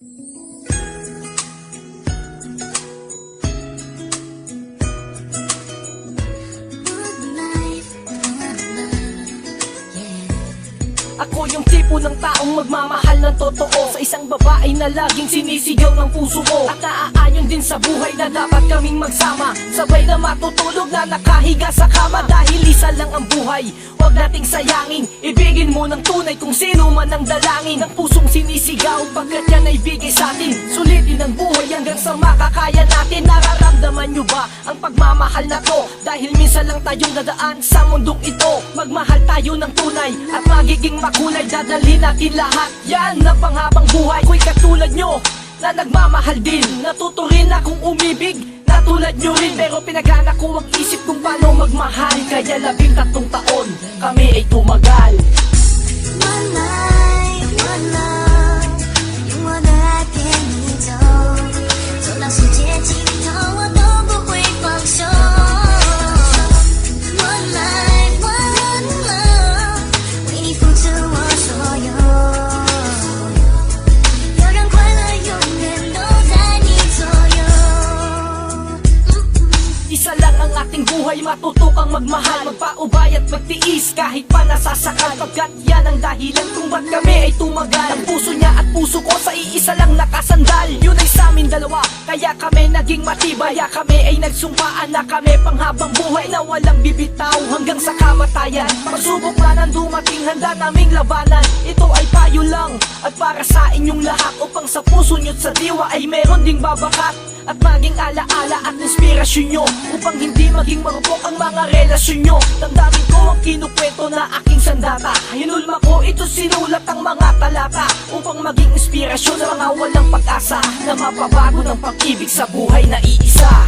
Thank you. Ako yung tipo ng taong magmamahal ng totoo. Sa isang babae na laging sinisigaw ng puso ko At naaayon din sa buhay na dapat kaming magsama. Sabay na matutulog na nakahiga sa kama. Dahil isa lang ang buhay. Huwag nating sayangin. Ibigin mo ng tunay kung sino man ang dalangin. Ng pusong sinisigaw Pagkat yan ay bigay sa atin. Sulitin ang buhay hanggang sa makakaya natin. Nararamdaman nyo ba ang pagmamahal na to? Dahil minsan lang tayong dadaan sa mundong ito. Magmahal tayo ng tunay At magiging makulay Dadalhin natin lahat. Yan ang panghabang buhay Ko'y katulad nyo na nagmamahal din. Natuto rin akong umibig na tulad nyo rin. Pero pinagana ko ang isip kung paano magmahal. Kaya labing tatlong taon kami ay tumagal matutokang magmahal. Magpaubay at magtiis kahit pa nasasakal. Pagkat yan ang dahilan kung ba't kami ay tumagal. Ang puso niya at puso ko sa iisa lang nakasandal. Yun ay sa amin dalawa, kaya kami naging matibay. Kaya kami ay nagsumpaan na kami panghabang buhay Na walang bibitaw hanggang sa kamatayan. Pagsubok man ang dumating, handa naming labanan. Ito ay payo lang at para sa inyong lahat Upang sa puso nyo't sa diwa ay meron ding babakat at maging alaala at inspirasyon nyo Upang hindi maging marupok ang mga relasyon nyo. Damdamin ko ang kinukwento na aking sandata. Hinulma ko ito sinulat ang mga talata Upang maging inspirasyon sa mga walang pag-asa Na mapabago ng pag-ibig sa buhay na iisa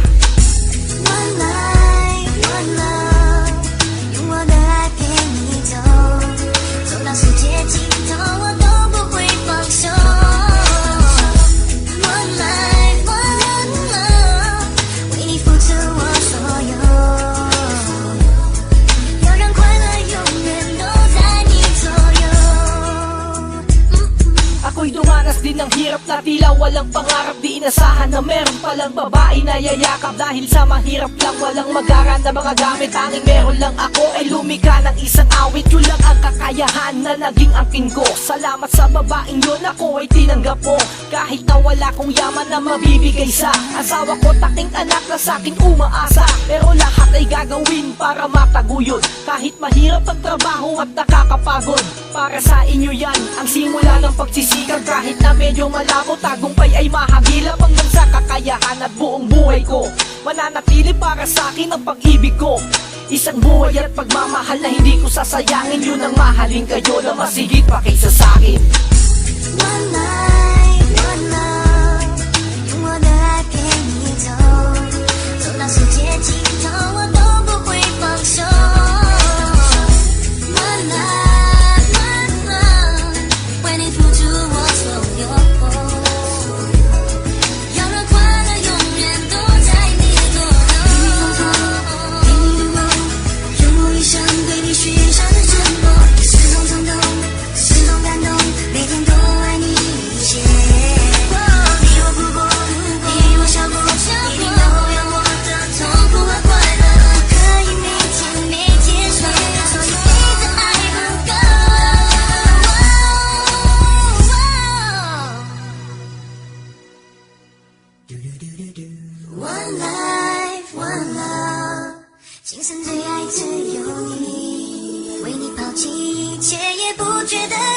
get a na tila walang pangarap Di inasahan na meron palang babae na yayakap. Dahil sa mahirap lang walang magaran na mga gamit. Tanging meron lang ako ay lumika ng isang awit. Yun lang ang kakayahan na naging angkin ko. Salamat sa babaeng yun ako ay tinanggap mo Kahit na wala kong yaman na mabibigay sa Asawa ko taking anak na saking umaasa. Pero lahat ay gagawin para mataguyod Kahit mahirap ang trabaho at nakakapagod Para sa inyo yan ang simula ng pagsisikap Kahit na medyo malabo tagumpay ay mahagilap Hanggang sa kakayahan at buong buhay ko. Mananatili para sa akin ang pag-ibig ko. Isang buhay at pagmamahal na hindi ko sasayangin. Yun ang mahalin kayo na masigit pa kaysa sa akin. One life, one love，One life, one love，今生最爱只有你，为你抛弃一切也不觉得。